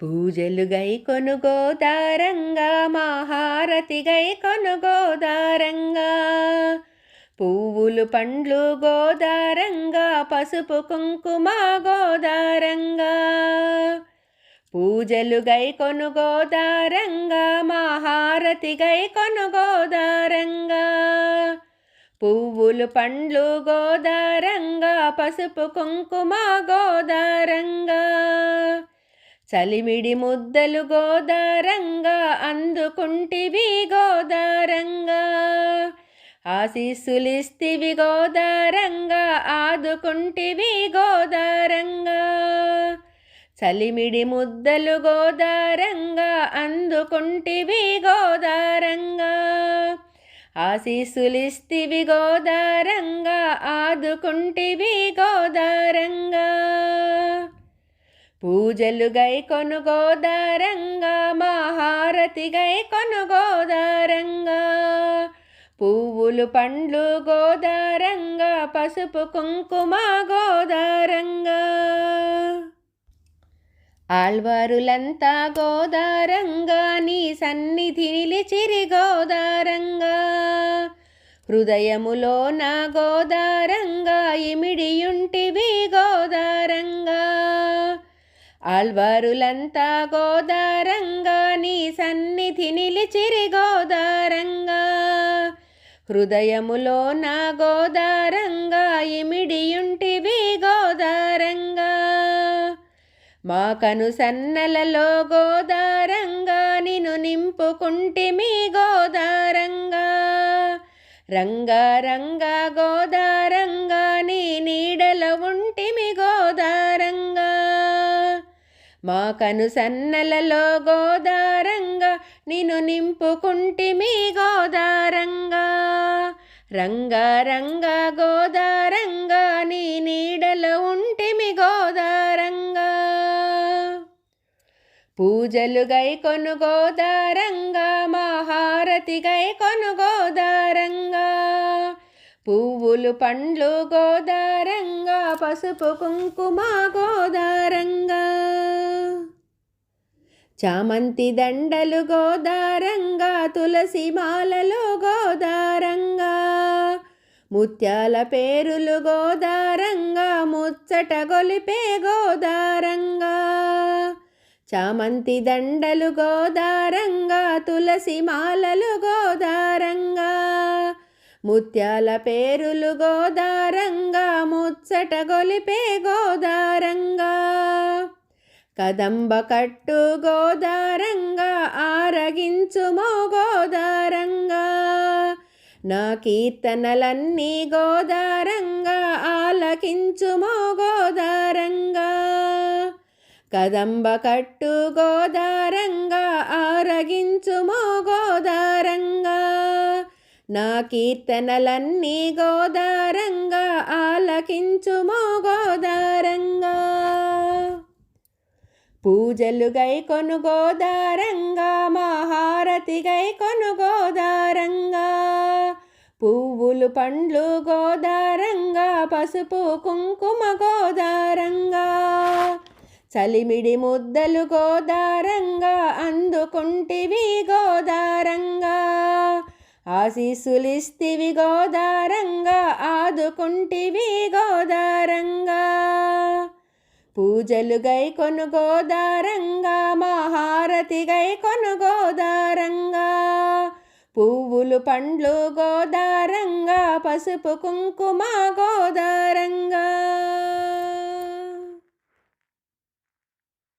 పూజలు గై కొనుగోదారంగా మహారతి గై కొనుగోదారంగా పువ్వులు పండ్లు గోదారంగా పసుపు కుంకుమ గోదారంగా పూజలు గై కొనుగోదారంగా మహారతి గై కొనుగోదారంగా పువ్వులు పండ్లు గోదారంగా పసుపు కుంకుమ గోదారంగా చలిమిడి ముద్దలు గోదారంగా అందుకుంటివి గోదారంగా. ఆశీస్సులిస్తివి గోదారంగా ఆదుకుంటివి గోదారంగా. చలిమిడి ముద్దలు గోదారంగా అందుకుంటివి గోదారంగా. ఆశీస్సులిస్తివి గోదారంగా ఆదుకుంటివి గోదారంగా. పూజలు గై కొనుగోదారంగా మహారతి గై కొనుగోదారంగా. పువ్వులు పండ్లు గోదారంగా పసుపు కుంకుమ గోదారంగా. ఆల్వారులంతా గోదారంగా నీ సన్నిధి నిలిచిరి గోదారంగా. హృదయములో నా గోదారంగా ఇమిడియుంటివి గోదారంగా. ఆల్వారులంతా గోదారంగా నీ సన్నిధి నిలిచిరి గోదారంగా హృదయములో నా గోదారంగా ఇమిడియుంటివి గోదారంగా. మా కను సన్నలలో గోదారంగా నిన్ను నింపుకుంటిమి గోదారంగా. రంగారంగా గోదారంగా నీ నీడల ఉంటిమి గో మా కనుసన్నలలో గోదారంగా నిన్ను నింపుకుంటిమి గోదారంగా. రంగా రంగా గోదారంగా నీ నీడలో ఉంటిమి గోదారంగా. పూజలు గై కొనుగోదారంగా మహారతి గై కొనుగోదారంగా పువ్వులు పండ్లు గోదారంగా పసుపు కుంకుమ గోదారంగా. చామంతి దండలు గోదారంగా తులసి మాలలు గోదారంగా. ముత్యాల పేరులు గోదారంగా ముచ్చట గొలిపే గోదారంగా. చామంతి దండలు గోదారంగా తులసి మాలలు గోదారంగా. ముత్యాల పేరులు గోదారంగా ముచ్చట గొలిపే గోదారంగా. కదంబ కట్టు గోదారంగా ఆరగించుమో గోదారంగా. నా కీర్తనలన్నీ గోదారంగా ఆలకించుమో గోదారంగా. కదంబ కట్టు గోదారంగా ఆరగించుమో గోదారంగా. నా కీర్తనలన్నీ గోదారంగా ఆలకించుమో గోదారంగా. పూజలు గై కొనుగోదారంగా మహారతి గై కొనుగోదారంగా పువ్వులు పండ్లు గోదారంగా పసుపు కుంకుమ గోదారంగా. చలిమిడి ముద్దలు గోదారంగా అందుకుంటివి గోదారంగా. ఆశీస్సులిస్తివి గోదారంగా ఆదుకుంటివి గోదారంగా. పూజలు గై కొనుగోదారంగా మహారతి గై కొనుగోదారంగా పువ్వులు పండ్లు గోదారంగా పసుపు కుంకుమ గోదారంగా.